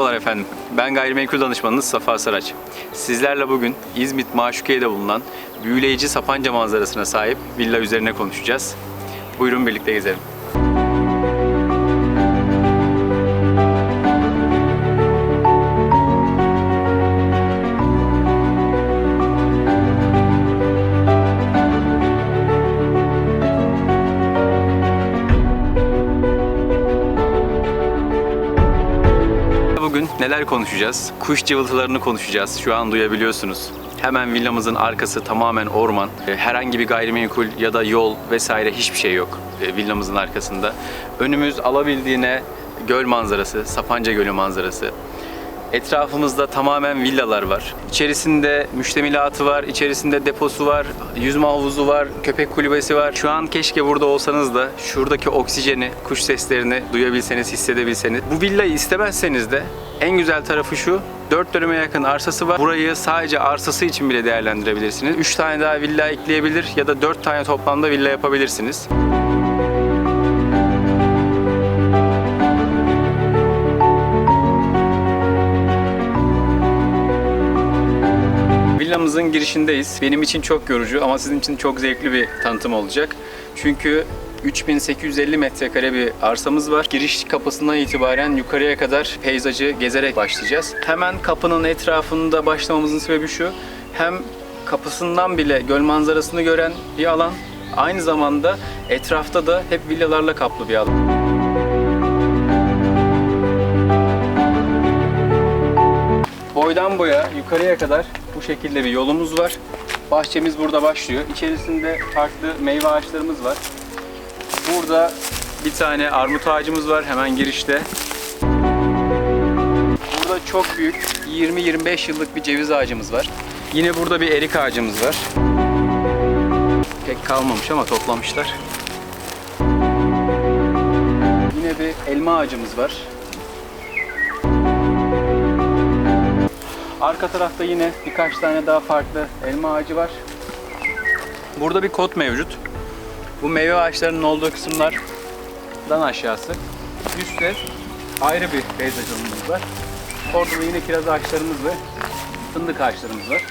Merhabalar efendim. Ben gayrimenkul danışmanınız Safa Saraç. Sizlerle bugün İzmit Maşukiye'de bulunan büyüleyici Sapanca manzarasına sahip villa üzerine konuşacağız. Buyurun birlikte gezelim. Neler konuşacağız? Kuş cıvıltılarını konuşacağız. Şu an duyabiliyorsunuz. Hemen villamızın arkası tamamen orman. E, Herhangi bir gayrimenkul ya da yol vesaire hiçbir şey yok e, villamızın arkasında. Önümüz alabildiğine göl manzarası, Sapanca Gölü manzarası. Etrafımızda tamamen villalar var. İçerisinde müştemilatı var, içerisinde deposu var, yüzme havuzu var, köpek kulübesi var. Şu an keşke burada olsanız da şuradaki oksijeni, kuş seslerini duyabilseniz, hissedebilseniz. Bu villayı istemezseniz de en güzel tarafı şu, 4 dönüme yakın arsası var. Burayı sadece arsası için bile değerlendirebilirsiniz. 3 tane daha villa ekleyebilir ya da 4 tane toplamda villa yapabilirsiniz. Villamızın girişindeyiz. Benim için çok yorucu ama sizin için çok zevkli bir tanıtım olacak. Çünkü 3850 metrekare bir arsamız var. Giriş kapısından itibaren yukarıya kadar peyzajı gezerek başlayacağız. Hemen kapının etrafında başlamamızın sebebi şu. Hem kapısından bile göl manzarasını gören bir alan. Aynı zamanda etrafta da hep villalarla kaplı bir alan. Boydan boya yukarıya kadar bu şekilde bir yolumuz var. Bahçemiz burada başlıyor. İçerisinde farklı meyve ağaçlarımız var. Burada bir tane armut ağacımız var hemen girişte. Burada çok büyük 20-25 yıllık bir ceviz ağacımız var. Yine burada bir erik ağacımız var. Pek kalmamış ama toplamışlar. Yine bir elma ağacımız var. Arka tarafta yine birkaç tane daha farklı elma ağacı var. Burada bir kot mevcut. Bu meyve ağaçlarının olduğu kısımlardan aşağısı. Üstte ayrı bir peyzaj alanımız var. Orada da yine kiraz ağaçlarımız ve fındık ağaçlarımız var.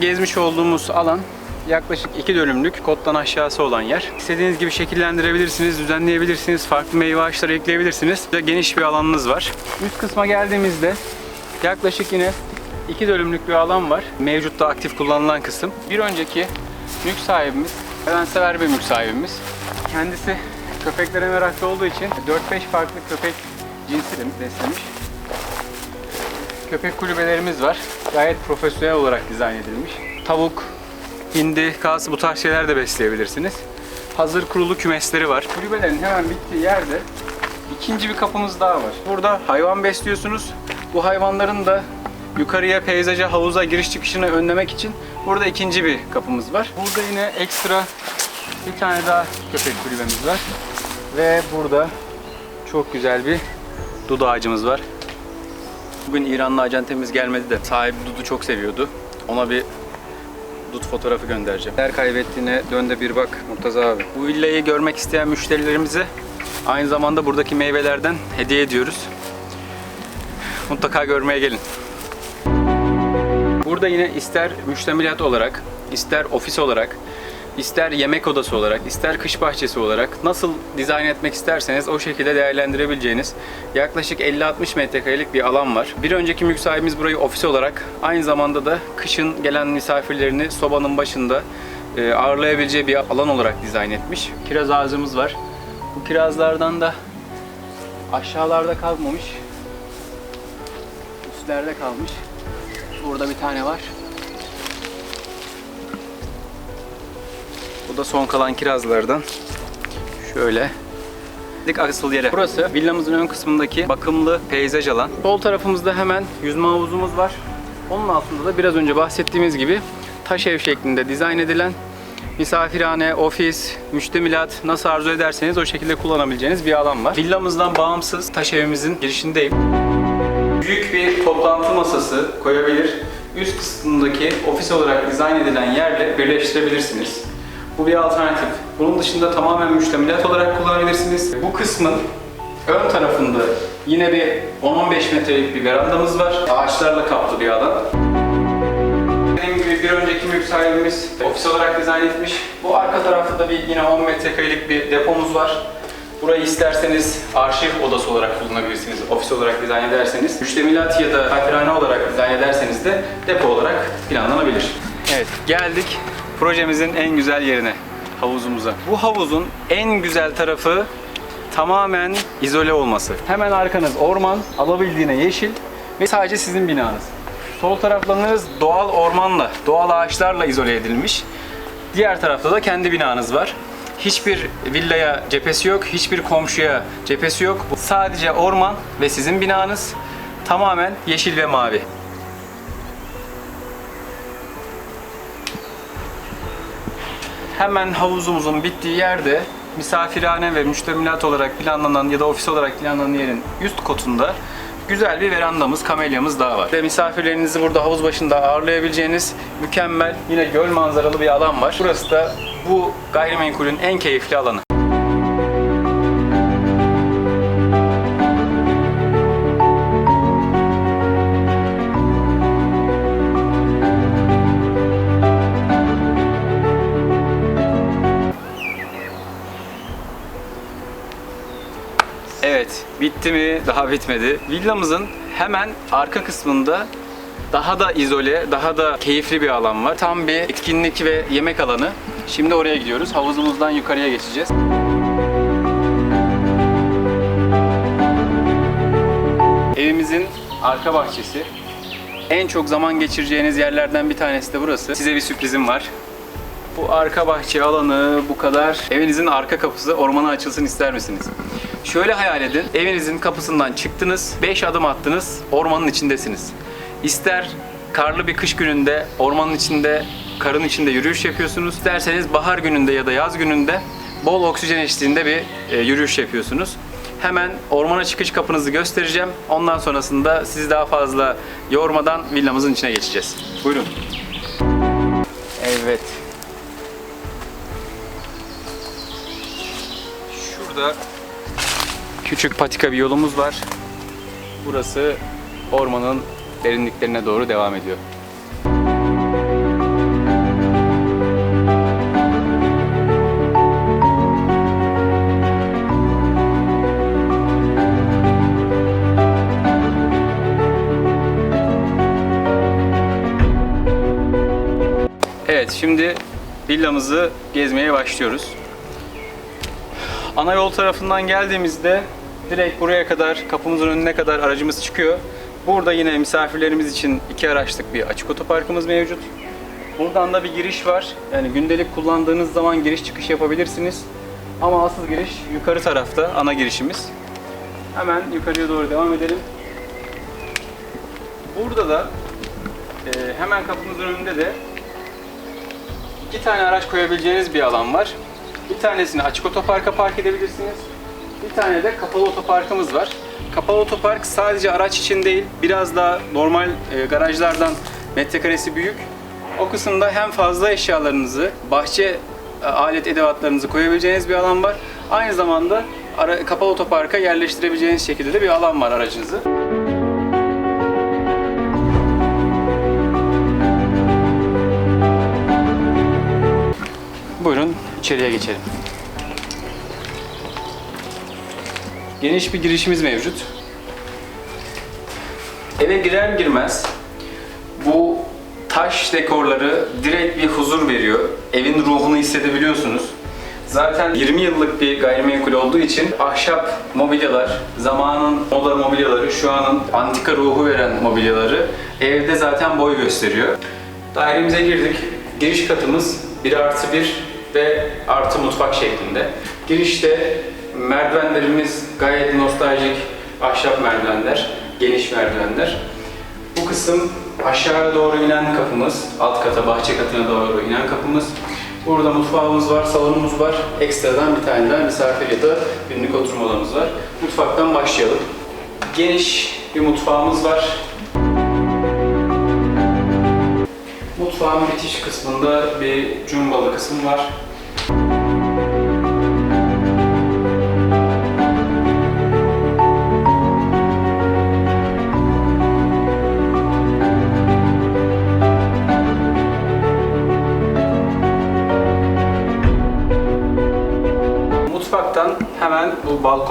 Gezmiş olduğumuz alan yaklaşık 2 dönümlük kottan aşağısı olan yer. İstediğiniz gibi şekillendirebilirsiniz, düzenleyebilirsiniz, farklı meyve ağaçları ekleyebilirsiniz. Geniş bir alanınız var. Üst kısma geldiğimizde yaklaşık yine 2 dönümlük bir alan var. Mevcutta aktif kullanılan kısım. Bir önceki mülk sahibimiz, sever bir mülk sahibimiz. Kendisi köpeklere meraklı olduğu için 4-5 farklı köpek cinsi beslemiş. Köpek kulübelerimiz var. Gayet profesyonel olarak dizayn edilmiş. Tavuk, hindi, kaz bu tarz şeyler de besleyebilirsiniz. Hazır kurulu kümesleri var. Kulübelerin hemen bittiği yerde ikinci bir kapımız daha var. Burada hayvan besliyorsunuz. Bu hayvanların da yukarıya, peyzaja, havuza giriş çıkışını önlemek için burada ikinci bir kapımız var. Burada yine ekstra bir tane daha köpek kulübemiz var. Ve burada çok güzel bir dut ağacımız var. Bugün İranlı acentemiz gelmedi de sahibi Dudu çok seviyordu. Ona bir dut fotoğrafı göndereceğim. Eğer kaybettiğine dön de bir bak Murtaza abi. Bu villayı görmek isteyen müşterilerimize aynı zamanda buradaki meyvelerden hediye ediyoruz. Mutlaka görmeye gelin. Burada yine ister müştemilat olarak, ister ofis olarak, ister yemek odası olarak, ister kış bahçesi olarak nasıl dizayn etmek isterseniz o şekilde değerlendirebileceğiniz yaklaşık 50-60 metrekarelik bir alan var. Bir önceki mülk sahibimiz burayı ofis olarak aynı zamanda da kışın gelen misafirlerini sobanın başında e, ağırlayabileceği bir alan olarak dizayn etmiş. Kiraz ağacımız var. Bu kirazlardan da aşağılarda kalmamış. Üstlerde kalmış. Burada bir tane var. Bu da son kalan kirazlardan. Şöyle. Dik asıl yere. Burası villamızın ön kısmındaki bakımlı peyzaj alan. Sol tarafımızda hemen yüzme havuzumuz var. Onun altında da biraz önce bahsettiğimiz gibi taş ev şeklinde dizayn edilen misafirhane, ofis, müştemilat nasıl arzu ederseniz o şekilde kullanabileceğiniz bir alan var. Villamızdan bağımsız taş evimizin girişindeyim. Büyük bir toplantı masası koyabilir. Üst kısmındaki ofis olarak dizayn edilen yerle birleştirebilirsiniz. Bu bir alternatif. Bunun dışında tamamen müştemilat olarak kullanabilirsiniz. Bu kısmın ön tarafında yine bir 10-15 metrelik bir verandamız var. Ağaçlarla kaplı bir alan. Dediğim gibi bir önceki mülk sahibimiz ofis olarak dizayn etmiş. Bu arka tarafta da bir yine 10 metrekarelik bir depomuz var. Burayı isterseniz arşiv odası olarak kullanabilirsiniz. Ofis olarak dizayn ederseniz. Müştemilat ya da kafirhane olarak dizayn ederseniz de depo olarak planlanabilir. Evet geldik projemizin en güzel yerine. Havuzumuza. Bu havuzun en güzel tarafı tamamen izole olması. Hemen arkanız orman, alabildiğine yeşil ve sadece sizin binanız. Sol taraflarınız doğal ormanla, doğal ağaçlarla izole edilmiş. Diğer tarafta da kendi binanız var. Hiçbir villaya cephesi yok, hiçbir komşuya cephesi yok. Sadece orman ve sizin binanız tamamen yeşil ve mavi. Hemen havuzumuzun bittiği yerde misafirhane ve müştemilat olarak planlanan ya da ofis olarak planlanan yerin üst kotunda güzel bir verandamız, kamelyamız daha var. Ve misafirlerinizi burada havuz başında ağırlayabileceğiniz mükemmel yine göl manzaralı bir alan var. Burası da bu gayrimenkulün en keyifli alanı. Evet, bitti mi? Daha bitmedi. Villamızın hemen arka kısmında daha da izole, daha da keyifli bir alan var. Tam bir etkinlik ve yemek alanı. Şimdi oraya gidiyoruz. Havuzumuzdan yukarıya geçeceğiz. Evimizin arka bahçesi. En çok zaman geçireceğiniz yerlerden bir tanesi de burası. Size bir sürprizim var. Bu arka bahçe alanı bu kadar. Evinizin arka kapısı ormana açılsın ister misiniz? Şöyle hayal edin. Evinizin kapısından çıktınız, 5 adım attınız, ormanın içindesiniz. İster karlı bir kış gününde ormanın içinde, karın içinde yürüyüş yapıyorsunuz. İsterseniz bahar gününde ya da yaz gününde bol oksijen eşliğinde bir e, yürüyüş yapıyorsunuz. Hemen ormana çıkış kapınızı göstereceğim. Ondan sonrasında sizi daha fazla yormadan villamızın içine geçeceğiz. Buyurun. Evet. Şurada küçük patika bir yolumuz var. Burası ormanın derinliklerine doğru devam ediyor. Evet, şimdi villamızı gezmeye başlıyoruz. Ana yol tarafından geldiğimizde direkt buraya kadar, kapımızın önüne kadar aracımız çıkıyor. Burada yine misafirlerimiz için iki araçlık bir açık otoparkımız mevcut. Buradan da bir giriş var. Yani gündelik kullandığınız zaman giriş çıkış yapabilirsiniz. Ama asıl giriş yukarı tarafta, ana girişimiz. Hemen yukarıya doğru devam edelim. Burada da e, hemen kapımızın önünde de iki tane araç koyabileceğiniz bir alan var. Bir tanesini açık otoparka park edebilirsiniz. Bir tane de kapalı otoparkımız var. Kapalı otopark sadece araç için değil, biraz daha normal e, garajlardan metrekaresi büyük. O kısımda hem fazla eşyalarınızı, bahçe e, alet edevatlarınızı koyabileceğiniz bir alan var. Aynı zamanda ara, kapalı otoparka yerleştirebileceğiniz şekilde de bir alan var aracınızı. Buyurun içeriye geçelim. Geniş bir girişimiz mevcut. Eve girer girmez bu taş dekorları direkt bir huzur veriyor. Evin ruhunu hissedebiliyorsunuz. Zaten 20 yıllık bir gayrimenkul olduğu için ahşap mobilyalar, zamanın moda mobilyaları, şu anın antika ruhu veren mobilyaları evde zaten boy gösteriyor. Dairemize girdik. Giriş katımız 1 artı 1 ve artı mutfak şeklinde. Girişte merdivenlerimiz gayet nostaljik ahşap merdivenler, geniş merdivenler. Bu kısım aşağıya doğru inen kapımız, alt kata, bahçe katına doğru inen kapımız. Burada mutfağımız var, salonumuz var. Ekstradan bir tane daha misafir ya da günlük oturma odamız var. Mutfaktan başlayalım. Geniş bir mutfağımız var. Mutfağın bitiş kısmında bir cumbalı kısım var.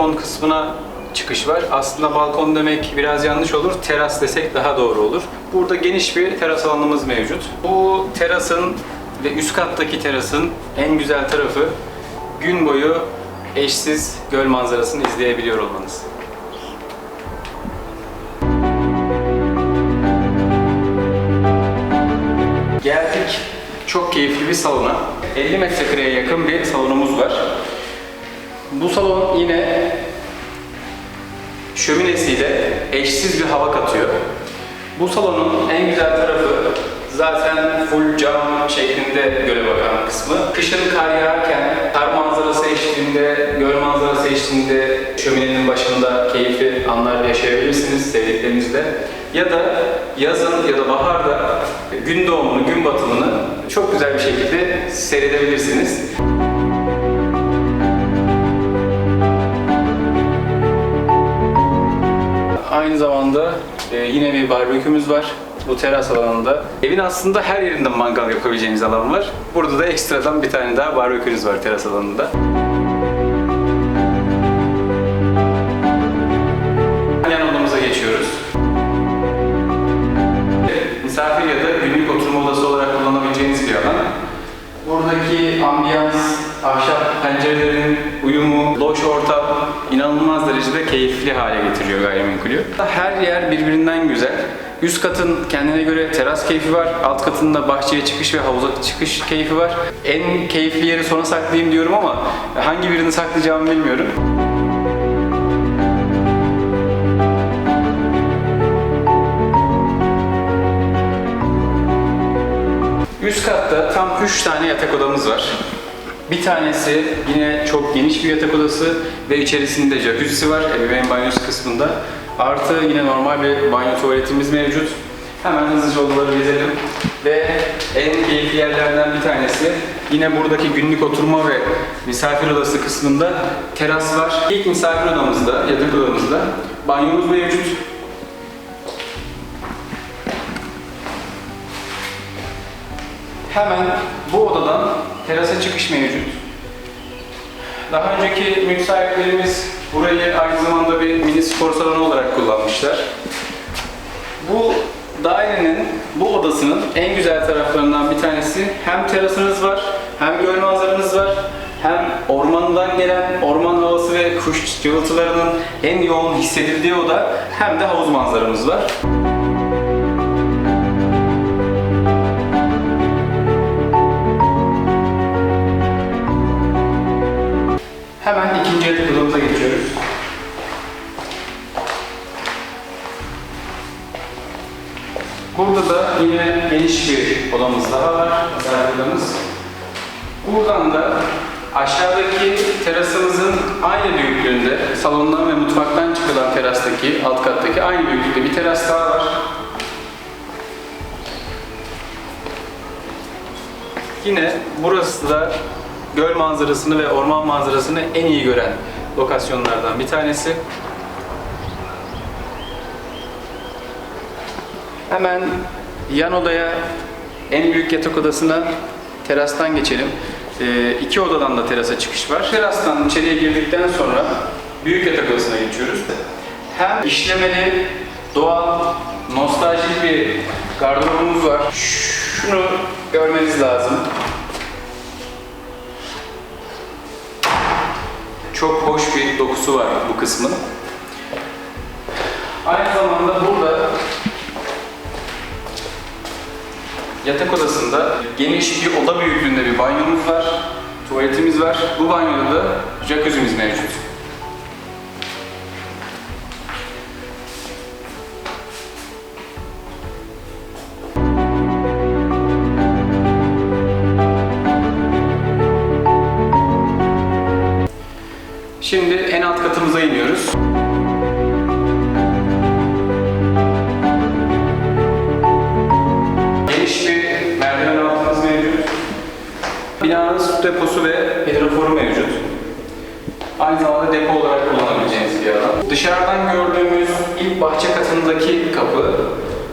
Balkon kısmına çıkış var. Aslında balkon demek biraz yanlış olur. Teras desek daha doğru olur. Burada geniş bir teras alanımız mevcut. Bu terasın ve üst kattaki terasın en güzel tarafı gün boyu eşsiz göl manzarasını izleyebiliyor olmanız. Geldik çok keyifli bir salona. 50 metrekareye yakın bir salonumuz var. Bu salon yine şöminesiyle eşsiz bir hava katıyor. Bu salonun en güzel tarafı zaten full cam şeklinde göle bakan kısmı. Kışın kar yağarken kar manzarası eşliğinde, göl manzarası eşliğinde şöminenin başında keyifli anlar yaşayabilirsiniz sevdiklerinizle. Ya da yazın ya da baharda gün doğumunu, gün batımını çok güzel bir şekilde seyredebilirsiniz. Aynı zamanda e, yine bir barbekümüz var bu teras alanında. Evin aslında her yerinde mangal yapabileceğiniz alan var. Burada da ekstradan bir tane daha barbekünüz var teras alanında. Yan odamıza geçiyoruz. Misafir ya da günlük oturma odası olarak kullanabileceğiniz bir alan. Buradaki ambiyans, ahşap pencerelerin gayrimenkulü. Her yer birbirinden güzel. Üst katın kendine göre teras keyfi var. Alt katında bahçeye çıkış ve havuza çıkış keyfi var. En keyifli yeri sona saklayayım diyorum ama hangi birini saklayacağımı bilmiyorum. Üst katta tam 3 tane yatak odamız var. Bir tanesi yine çok geniş bir yatak odası ve içerisinde jacuzzi var ebeveyn banyosu kısmında. Artı yine normal bir banyo tuvaletimiz mevcut. Hemen hızlıca odaları gezelim. Ve en keyifli yerlerden bir tanesi yine buradaki günlük oturma ve misafir odası kısmında teras var. İlk misafir odamızda, yatak odamızda banyomuz mevcut. Hemen bu odadan terasa çıkış mevcut. Daha önceki mülk burayı aynı zamanda bir mini spor salonu olarak kullanmışlar. Bu dairenin, bu odasının en güzel taraflarından bir tanesi hem terasınız var, hem göl manzaranız var, hem ormandan gelen orman havası ve kuş cıvıltılarının en yoğun hissedildiği oda, hem de havuz manzaramız var. Burada da yine geniş bir odamız daha var, misafir odamız. Buradan da aşağıdaki terasımızın aynı büyüklüğünde, salondan ve mutfaktan çıkılan terastaki, alt kattaki aynı büyüklükte bir teras daha var. Yine burası da göl manzarasını ve orman manzarasını en iyi gören lokasyonlardan bir tanesi. Hemen yan odaya en büyük yatak odasına terastan geçelim. Ee, iki odadan da terasa çıkış var. Terastan içeriye girdikten sonra büyük yatak odasına geçiyoruz. Hem işlemeli, doğal, nostaljik bir gardırobumuz var. Şunu görmeniz lazım. Çok hoş bir dokusu var bu kısmın. Aynı zamanda burada yatak odasında geniş bir oda büyüklüğünde bir banyomuz var, tuvaletimiz var. Bu banyoda da jacuzzi'miz mevcut. Şimdi deposu ve hidroforu mevcut. Aynı zamanda depo olarak kullanabileceğiniz bir alan. Dışarıdan gördüğümüz ilk bahçe katındaki kapı.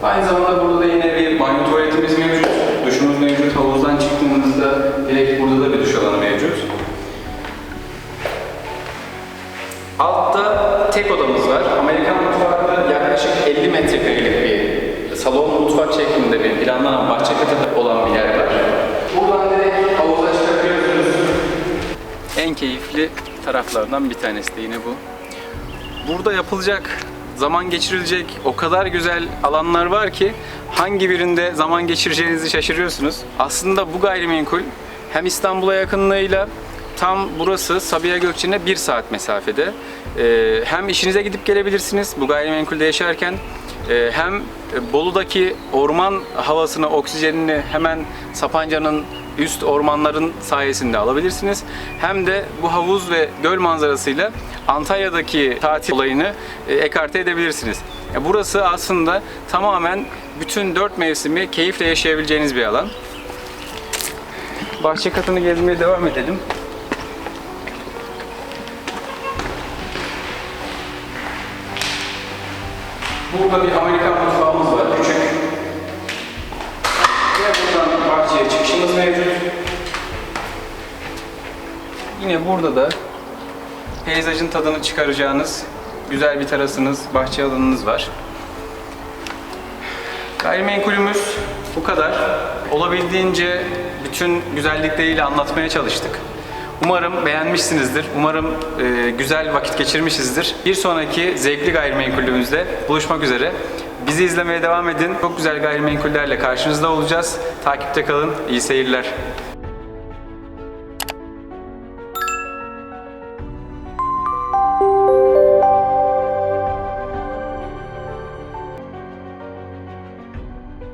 Aynı zamanda burada da yine bir banyo tuvaletimiz mevcut. Duşumuz mevcut. Havuzdan çıktığınızda direkt burada da bir duş alanı mevcut. tek odamız var. Amerikan mutfağında yaklaşık 50 metrekarelik bir salon mutfak şeklinde bir planlanan bahçe katı olan bir yer var. Buradan direkt havuza çıkabiliyorsunuz. En keyifli taraflardan bir tanesi de yine bu. Burada yapılacak, zaman geçirilecek o kadar güzel alanlar var ki hangi birinde zaman geçireceğinizi şaşırıyorsunuz. Aslında bu gayrimenkul hem İstanbul'a yakınlığıyla tam burası Sabiha Gökçen'e bir saat mesafede. Ee, hem işinize gidip gelebilirsiniz bu gayrimenkulde yaşarken hem Bolu'daki orman havasını, oksijenini hemen Sapanca'nın üst ormanların sayesinde alabilirsiniz. Hem de bu havuz ve göl manzarasıyla Antalya'daki tatil olayını e, ekarte edebilirsiniz. Burası aslında tamamen bütün dört mevsimi keyifle yaşayabileceğiniz bir alan. Bahçe katını gezmeye devam edelim. Burada bir Amerikan mutfağımız var, küçük. Ve buradan bahçeye çıkışımız mevcut. Yine burada da peyzajın tadını çıkaracağınız güzel bir terasınız, bahçe alanınız var. Gayrimenkulümüz bu kadar. Olabildiğince bütün güzellikleriyle anlatmaya çalıştık. Umarım beğenmişsinizdir. Umarım e, güzel vakit geçirmişizdir. Bir sonraki zevkli gayrimenkullüğümüzde buluşmak üzere. Bizi izlemeye devam edin. Çok güzel gayrimenkullerle karşınızda olacağız. Takipte kalın. İyi seyirler.